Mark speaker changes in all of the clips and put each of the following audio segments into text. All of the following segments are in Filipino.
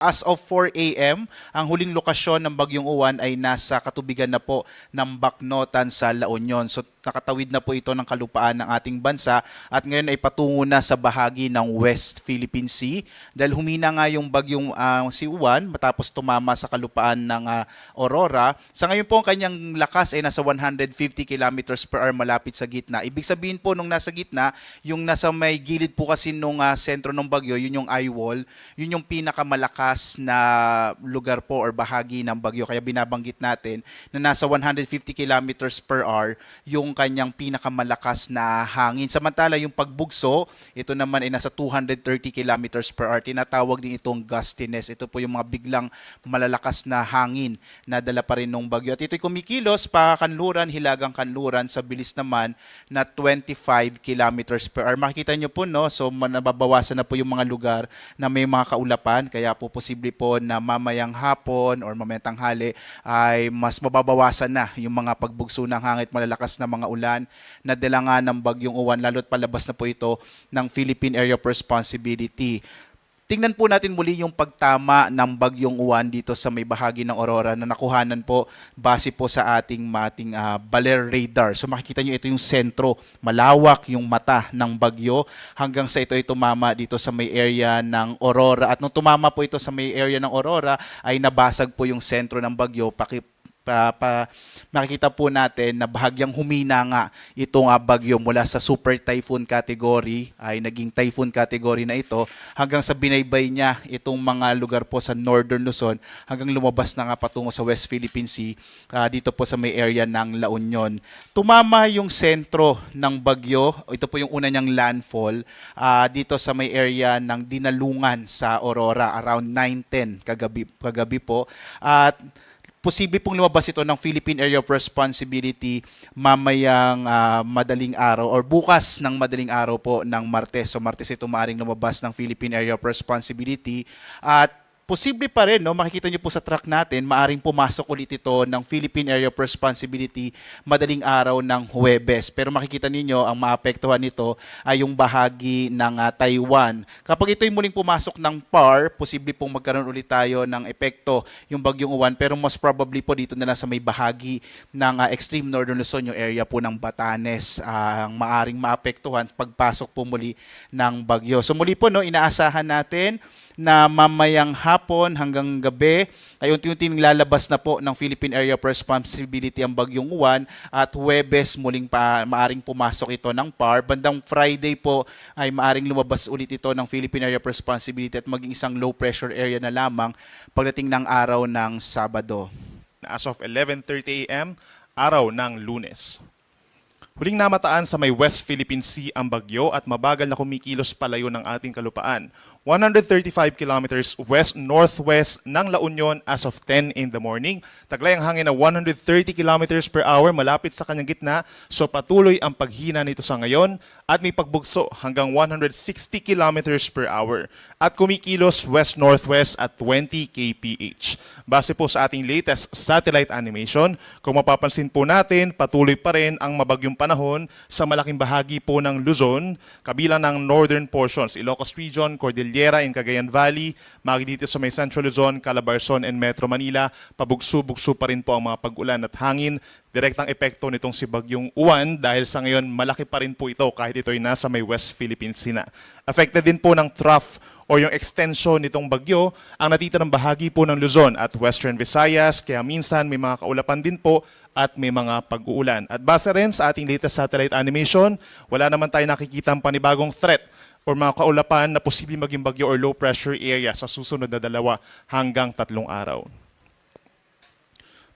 Speaker 1: As of 4 a.m., ang huling lokasyon ng Bagyong Uwan ay nasa katubigan na po ng Baknotan sa La Union. So nakatawid na po ito ng kalupaan ng ating bansa at ngayon ay patungo na sa bahagi ng West Philippine Sea dahil humina nga yung bagyong ah, si Uwan matapos tumama sa kalupaan ng ah, Aurora. Sa ngayon po ang kanyang lakas ay nasa 150 kilometers per hour malapit sa gitna. Ibig sabihin po nung nasa gitna, yung nasa may gilid po kasi nung ah, sentro ng bagyo, yun yung eye wall, yun yung pinakamalakas na lugar po or bahagi ng bagyo. Kaya binabanggit natin na nasa 150 kilometers per hour yung kanyang pinakamalakas na hangin. Samantala yung pagbugso, ito naman ay nasa 230 kilometers per hour. Tinatawag din itong gustiness. Ito po yung mga biglang malalakas na hangin na dala pa rin ng bagyo. At ito'y kumikilos pa kanluran, hilagang kanluran sa bilis naman na 25 kilometers per hour. Makikita nyo po, no? So, nababawasan na po yung mga lugar na may mga kaulapan. Kaya po posible po na mamayang hapon or mamayang tanghali ay mas mababawasan na yung mga pagbugso ng hangit malalakas na mga ulan na dala nga ng bagyong uwan lalo't palabas na po ito ng Philippine Area of Responsibility. Tingnan po natin muli yung pagtama ng bagyong uwan dito sa may bahagi ng Aurora na nakuhanan po base po sa ating mating ah, Baler radar. So makikita nyo ito yung sentro, malawak yung mata ng bagyo hanggang sa ito ay tumama dito sa may area ng Aurora. At nung tumama po ito sa may area ng Aurora ay nabasag po yung sentro ng bagyo. Paki, pa, pa, makikita po natin na bahagyang humina nga itong bagyo mula sa super typhoon category ay naging typhoon category na ito hanggang sa binaybay niya itong mga lugar po sa northern Luzon hanggang lumabas na nga patungo sa West Philippine Sea ah, dito po sa may area ng La Union. Tumama yung sentro ng bagyo, ito po yung una niyang landfall ah, dito sa may area ng Dinalungan sa Aurora around 9:10 kagabi kagabi po at posible pong lumabas ito ng Philippine Area of Responsibility mamayang ah, madaling araw or bukas ng madaling araw po ng Martes. So Martes ito maaring lumabas ng Philippine Area of Responsibility at posible pa rin, no, makikita niyo po sa track natin, maaring pumasok ulit ito ng Philippine Area of Responsibility madaling araw ng Huwebes. Pero makikita ninyo, ang maapektuhan nito ay yung bahagi ng ah, Taiwan. Kapag ito'y muling pumasok ng PAR, posible pong magkaroon ulit tayo ng epekto yung bagyong uwan. Pero most probably po dito na lang sa may bahagi ng ah, extreme northern Luzon, yung area po ng Batanes, ah, ang maaring maapektuhan pagpasok po muli ng bagyo. So muli po, no, inaasahan natin na mamayang hapon hanggang gabi ay unti-unting lalabas na po ng Philippine Area of Responsibility ang bagyong uwan at Huwebes muling pa, maaring pumasok ito ng PAR. Bandang Friday po ay maaring lumabas ulit ito ng Philippine Area of Responsibility at maging isang low pressure area na lamang pagdating ng araw ng Sabado.
Speaker 2: as of 11.30 a.m., araw ng lunes. Huling namataan sa may West Philippine Sea ang bagyo at mabagal na kumikilos palayo ng ating kalupaan. 135 kilometers west-northwest ng La Union as of 10 in the morning. Taglay ang hangin na 130 kilometers per hour malapit sa kanyang gitna so patuloy ang paghina nito sa ngayon at may pagbugso hanggang 160 kilometers per hour at kumikilos west-northwest at 20 kph. Base po sa ating latest satellite animation, kung mapapansin po natin, patuloy pa rin ang mabagyong panahon sa malaking bahagi po ng Luzon, kabilang ng northern portions, Ilocos Region, Cordillera in Cagayan Valley, magi dito sa may Central Luzon, Calabarzon, and Metro Manila, pabugso-bugso pa rin po ang mga pag-ulan at hangin. Direktang epekto nitong si Bagyong Uwan dahil sa ngayon malaki pa rin po ito kahit ito ay nasa may West Philippine Sea na. Affected din po ng trough o yung extension nitong bagyo ang natitirang bahagi po ng Luzon at Western Visayas kaya minsan may mga kaulapan din po at may mga pag-uulan. At base rin sa ating latest satellite animation, wala naman tayo nakikita panibagong threat or mga kaulapan na posibleng maging bagyo or low pressure area sa susunod na dalawa hanggang tatlong araw.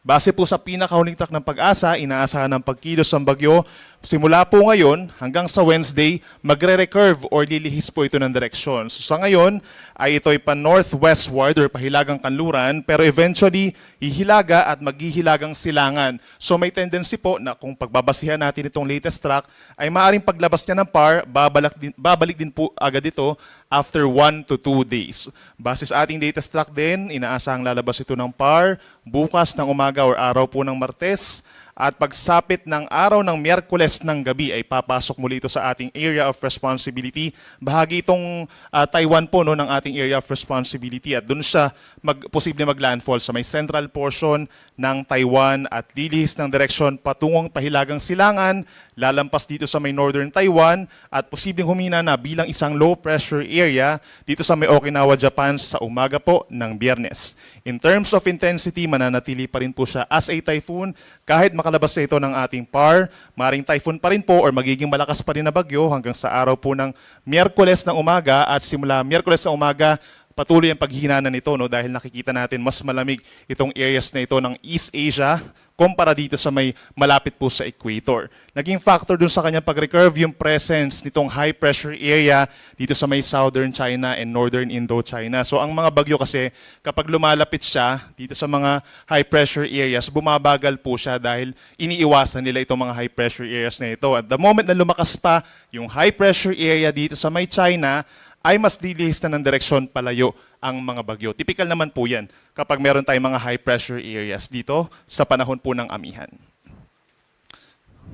Speaker 2: Base po sa pinakahuling track ng pag-asa, inaasahan ng pagkilos ng bagyo. Simula po ngayon hanggang sa Wednesday, magre-recurve or lilihis po ito ng direksyon. So sa ngayon, ay ito ay pa-northwestward or pahilagang kanluran, pero eventually, hihilaga at maghihilagang silangan. So may tendency po na kung pagbabasihan natin itong latest track, ay maaaring paglabas niya ng par, babalik din, babalik din po agad ito after 1 to 2 days. Base sa ating latest track din, inaasahang lalabas ito ng par bukas ng umaga or araw po ng Martes at pagsapit ng araw ng Miyerkules ng gabi ay papasok muli ito sa ating area of responsibility. Bahagi itong ah, Taiwan po no, ng ating area of responsibility at doon siya mag, posible maglandfall sa may central portion ng Taiwan at lilihis ng direksyon patungong pahilagang silangan, lalampas dito sa may northern Taiwan at posibleng humina na bilang isang low pressure area dito sa may Okinawa, Japan sa umaga po ng biyernes. In terms of intensity, mananatili pa rin po siya as a typhoon kahit makalabas na ito ng ating PAR, maring typhoon pa rin po or magiging malakas pa rin na bagyo hanggang sa araw po ng Miyerkules ng umaga. At simula Miyerkules ng umaga patuloy ang paghihina nito no dahil nakikita natin mas malamig itong areas na ito ng East Asia kumpara dito sa may malapit po sa equator. Naging factor dun sa kanyang pag-recurve yung presence nitong high pressure area dito sa may southern China and northern Indochina. So ang mga bagyo kasi kapag lumalapit siya dito sa mga high pressure areas, bumabagal po siya dahil iniiwasan nila itong mga high pressure areas na ito. At the moment na lumakas pa yung high pressure area dito sa may China, ay mas lilihis na ng direksyon palayo ang mga bagyo. Typical naman po yan kapag meron tayong mga high pressure areas dito sa panahon po ng amihan.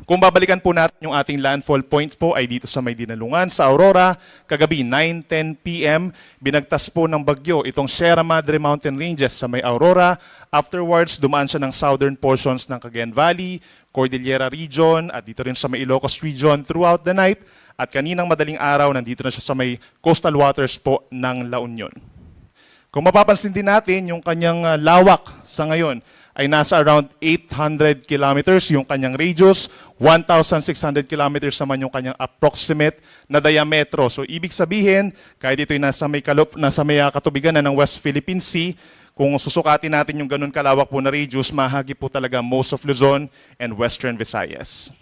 Speaker 2: Kung babalikan po natin yung ating landfall point po ay dito sa may dinalungan sa Aurora, kagabi 9.10 p.m. Binagtas po ng bagyo itong Sierra Madre Mountain Ranges sa may Aurora. Afterwards, dumaan siya ng southern portions ng Cagayan Valley, Cordillera Region at dito rin sa may Ilocos Region throughout the night. At kaninang madaling araw, nandito na siya sa may coastal waters po ng La Union. Kung mapapansin din natin, yung kanyang uh, lawak sa ngayon ay nasa around 800 kilometers yung kanyang radius, 1,600 kilometers naman yung kanyang approximate na diametro. So ibig sabihin, kahit ito ay nasa may, kalup, nasa may uh, katubigan na ng West Philippine Sea, kung susukatin natin yung ganun kalawak po na radius, mahagi po talaga most of Luzon and Western Visayas.